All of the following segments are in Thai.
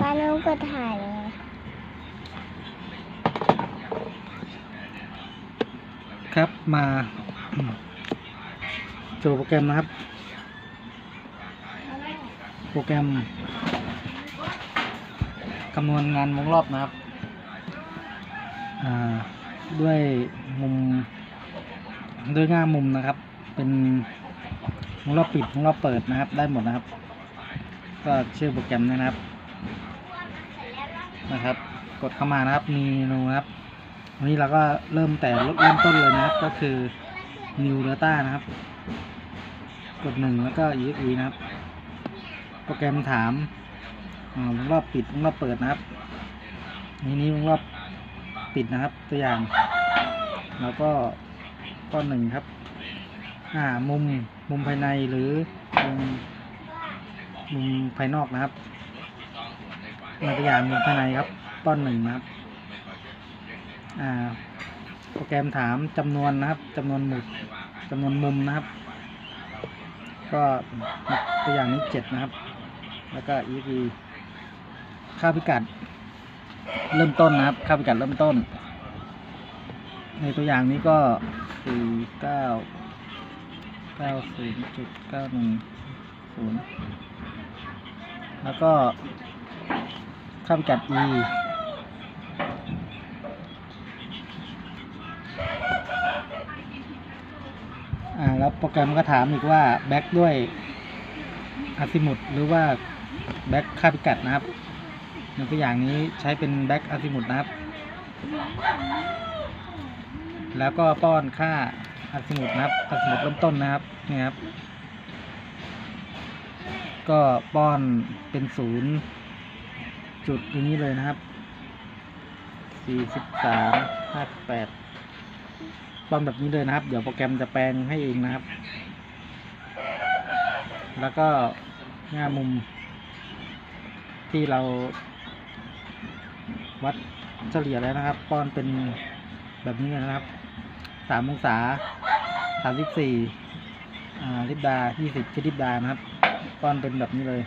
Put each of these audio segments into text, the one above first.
ฟ้าน้องกดถ่ายเลยครับมาโชว์โปรแกรมนะครับ โปรแกรมคำนวณงานวงรอบนะครับด้วยมุมด้วยง่ามุมนะครับ เป็นวงรอบปิดวงรอบเปิดนะครับ ได้หมดนะครับ ก็ชื่อโปรแกรมนะครับ นะครับ กดเข้ามานะครับ มีเมนูนะครับวันนี้เราก็เริ่มแต่เริ่มต้นเลยนะครับ ก็คือ new data นะครับ กดหนึ่งแล้วก็ exe นะครับ โปรแกรมถามอ่าวงรอบปิดวงรอบเปิดนะครับนี่นี้วงรอบปิดนะครับ ตัวอย่าง แล้วก็ก้อนหนึ่งครับ อ่า มุมมุมภายในหรือมุมมุมภายนอกนะครับ มาตัวอย่างมุมภายในครับก้อนหนึ่งนะครับ อ่า โปรแกรมถามจำนวนนะครับจำนวนหมุดจำนวนมุมนะครับ ก็ตัวอย่างนี้เจ็ดนะครับ แล้วก็ e e ค่าพิกัด เริ่มต้นนะครับ ค่าพิกัดเริ่มต้น ในตัวอย่างนี้ก็สี่เก้าเก้าศูนย์จุดเก้าหนึ่งศูนย์แล้วก็ ค่าพิกัด e อ่าแล้วโปรแกรมก็ถามอีกว่าแบ็กด้วยอาซิมุดหรือว่าแบ็กค่าพิกัดนะครับในตัวอย่างนี้ใช้เป็นแบ็กอาซิมุดนะครับ แล้วก็ป้อนค่าอาซิมุดนะครับอาซิมุดเริ่มต้นนะครับนี่ครับ ก็ป้อนเป็นศูนย์ จุดอย่างนี้เลยนะครับสี่สิบสามห้าแปดป้อนแบบนี้เลยนะครับ เดี๋ยวโปรแกรมจะแปลงให้เองนะครับ แล้วก็หน้ามุม ที่เรา วัดเฉลี่ยแล้วนะครับ ป้อนเป็นแบบนี้นะครับสามองศาสามสิบสี่อ่าลิบดายี่สิบชลิบดานะครับ ป้อนเป็นแบบนี้เลย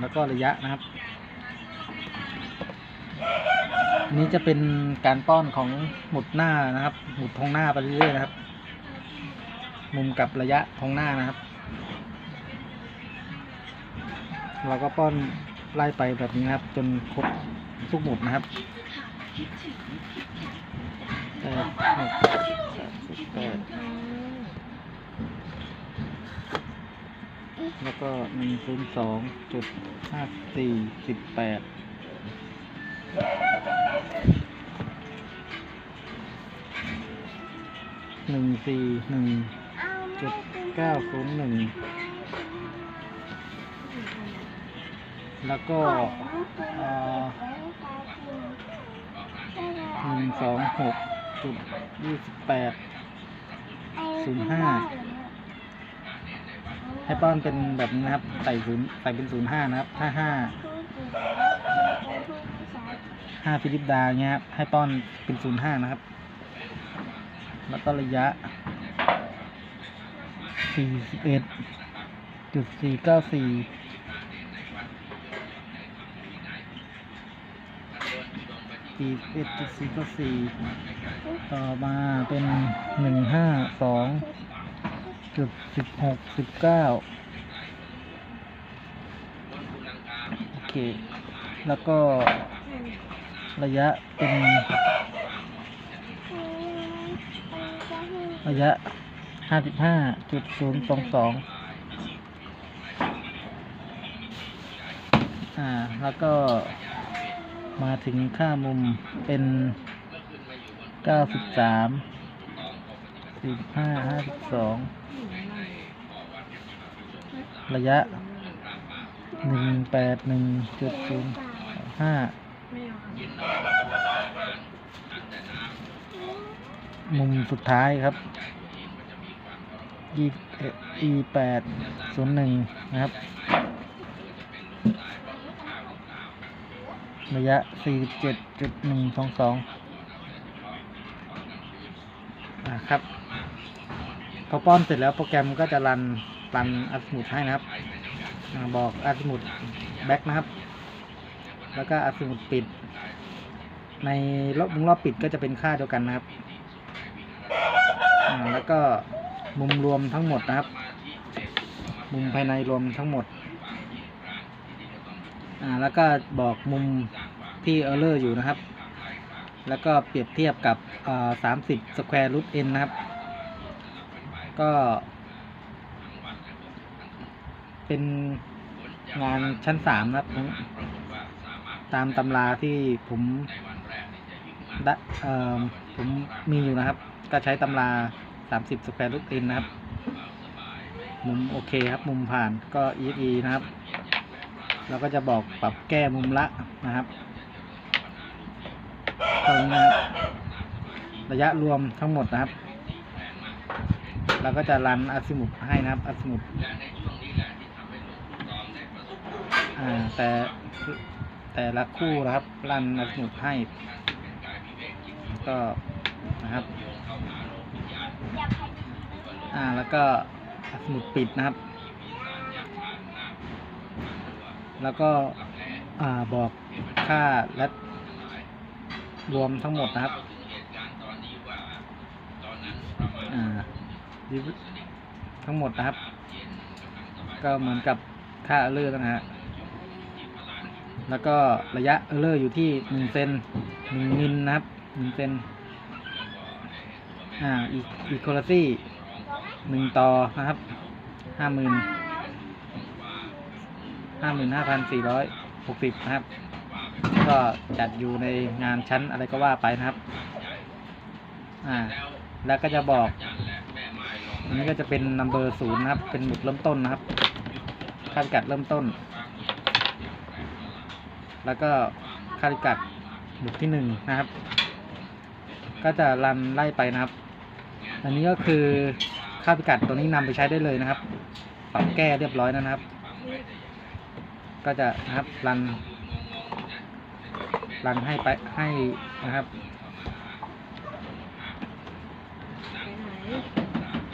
แล้วก็ระยะนะครับ อันนี้จะเป็นการป้อนของหมุดหน้านะครับ หมุดทองหน้าไปเรื่อยๆนะครับ มุมกับระยะทองหน้านะครับ เราก็ป้อนไล่ไปแบบนี้นะครับ จนครบทุกหมุดนะครับแปดหกแปดแล้วก็หนึ่งศูนย์สองจุดห้าสี่สิบแปด หนึ่งสี่หนึ่งเจุดเก้าศูนย์หนึ่งแล้วก็หนึ่งสองหกจุดยี่สิบแปดศูนย์ห้าให้ป้อนเป็นแบบนี้นะครับ ใส่ศูนย์ใส่เป็นศูนย์ห้านะครับถ้าห้า ห้าฟิลิปดาเงี้ยครับให้ป้อนเป็นศูนย์ห้านะครับ แล้วก็ระยะสี่สิบเอ็ดจุดสี่เก้าสี่สี่เอ็ดจุดสี่เก้าสี่ต่อมาเป็นหนึ่งห้าสองจุดสิบหกสิบเก้าโอเค แล้วก็ ระยะเป็นระยะห้าจุดห้าจุดศูนย์สองสองอ่า แล้วก็มาถึงค่ามุมเป็นเก้าสิบสามสิบห้าห้า93ดสองระยะหนึ่งแปดหนึ่งจุดศูนย์ห้า มุมสุดท้ายครับ e แปดศูนย์หนึ่งนะครับ ระยะสี่เจ็ดจุดหนึ่งสองสองครับพอป้อนเสร็จแล้วโปรแกรมก็จะรันรันอัลติมุดให้นะครับ บอกอัลติมุดแบ็กนะครับ แล้วก็อาซิมุดปิด ในรอบมุมรอบปิดก็จะเป็นค่าเดียวกันนะครับอ่าแล้วก็มุมรวมทั้งหมดนะครับ มุมภายในรวมทั้งหมดอ่าแล้วก็บอกมุมที่เออร์เลอร์อยู่นะครับ แล้วก็เปรียบเทียบกับสามสิบสแควร์รูทเอ็นนะครับ ก็เป็นงานชั้นสามนะครับ ตามตำราที่ผม ไดเอ่อผมมีอยู่นะครับ ก็ใช้ตำราสามสิบสแควร์รูทเอ็นนะครับ มุมโอเคครับ มุมผ่านก็ EXE นะครับ เราก็จะบอกปรับแก้มุมละนะครับตรงนี้นะครับระยะรวมทั้งหมดนะครับ เราก็จะรันอาซิมุดให้นะครับอาซิมุดอ่าแต่แต่ละคู่นะครับรันอาซิมุดให้ ก็นะครับอ่าแล้วก็อาซิมุดปิดนะครับ แล้วก็อ่าบอกค่าและรวมทั้งหมดนะครับอ่าทั้งหมดนะครับ ก็เหมือนกับค่าเออร์เลอร์นะฮะแล้วก็ระยะเออร์เลอร์อยู่ที่หนึ่งเซนหนึ่งมิลนะครับ หนึ่งเซนอ่าอีอีโคลซี่หนึ่งต่อนะครับห้าหมื่นห้าหมื่นห้าพันสี่ร้อยหกสิบนะครับ ก็จัดอยู่ในงานชั้นอะไรก็ว่าไปนะครับ อ่า แล้วก็จะบอก อันนี้ก็จะเป็นนัมเบอร์ศูนย์นะครับ เป็นหมุดเริ่มต้นนะครับค่าพิกัดเริ่มต้น แล้วก็ค่าพิกัดหมุดที่หนึ่งนะครับ ก็จะรันไล่ไปนะครับ อันนี้ก็คือค่าพิกัดตัวนี้นำไปใช้ได้เลยนะครับ ปรับแก้เรียบร้อยนะครับ ก็จะนะครับรัน รันให้ไปให้นะครับ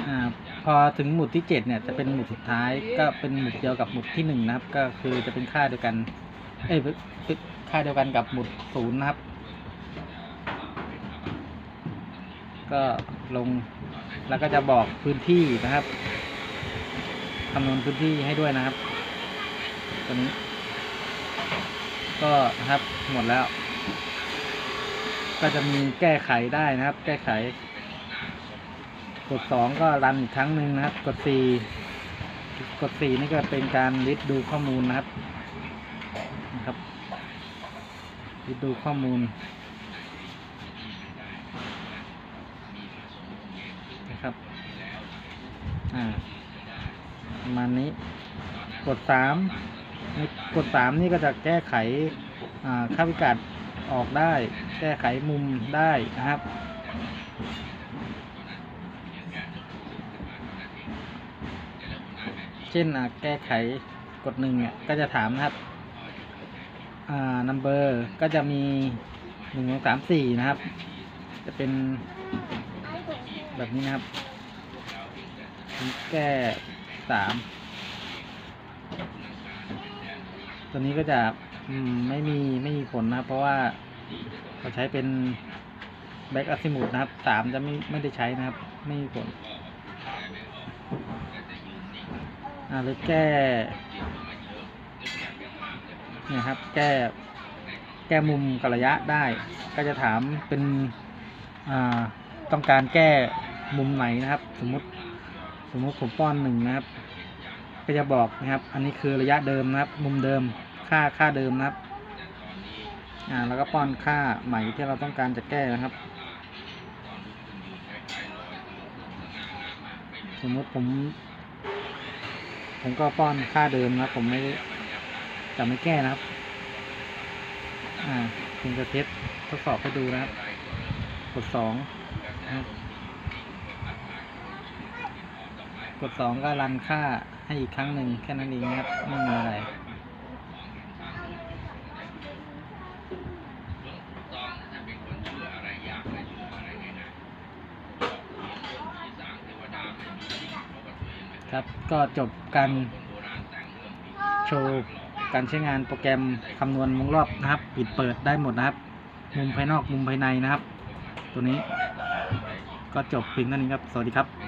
อ่าพอถึงหมุดที่เจ็ดเนี่ยจะเป็นหมุดสุดท้ายก็เป็นหมุดเดียวกับหมุดที่หนึ่งนะครับ ก็คือจะเป็นค่าเดียวกัน เอ้ยค่าเดียวกันกับหมุดศูนย์นะครับ ก็ลงแล้วก็จะบอกพื้นที่นะครับคำนวณพื้นที่ให้ด้วยนะครับตัวนี้ ก็นะครับหมดแล้ว ก็จะมีแก้ไขได้นะครับ แก้ไข กดสองก็รันอีกครั้งหนึ่งนะครับ กดสี่กดสี่นี่ก็เป็นการลิดดูข้อมูลนะครับนะครับลิดดูข้อมูลนะครับอ่าประ มาณนี้ กดสามนี่กดสามนี่ก็จะแก้ไขค่าพิกัดออกได้ แก้ไขมุมได้นะครับ เช่นแก้ไขกดหนึ่งเนี่ยก็จะถามนะครับอ่า number ก็จะมีหนึ่งสองสามสี่นะครับ จะเป็นแบบนี้นะครับ แก้ สามตัวนี้ก็จะมไม่มีไม่มีผลนะเพราะว่าเราใช้เป็นแบ็กอัซิมูดนะครับสามจะไม่ไม่ได้ใช้นะครับ ไม่มีผลอ่าหรือแก้เนี่ยครับ แก้แก้มุมกับระยะได้ ก็จะถามเป็นอ่าต้องการแก้มุมไหนนะครับ สมมติสมมติผมป้อนหนึ่งนะครับ ก็จะบอกนะครับ อันนี้คือระยะเดิมนะครับ มุมเดิม ค่าค่าเดิมนะครับ อ่า แล้วก็ป้อนค่าใหม่ที่เราต้องการจะแก้นะครับ สมมติผม ผมก็ป้อนค่าเดิมนะผมไม่จะไม่แก้นะครับ อ่าผมจะเทสทดสอบให้ดูนะครับ กดสองนะครับกดสองก็รันค่า ให้อีกครั้งหนึ่งแค่นั้นเองครับไม่มีอะไรครับก็จบการโชว์การใช้งานโปรแกรมคำนวณวงรอบนะครับ ปิดเปิดได้หมดนะครับ มุมภายนอกมุมภายในนะครับ ตัวนี้ก็จบเพียงเท่านี้ครับ สวัสดีครับ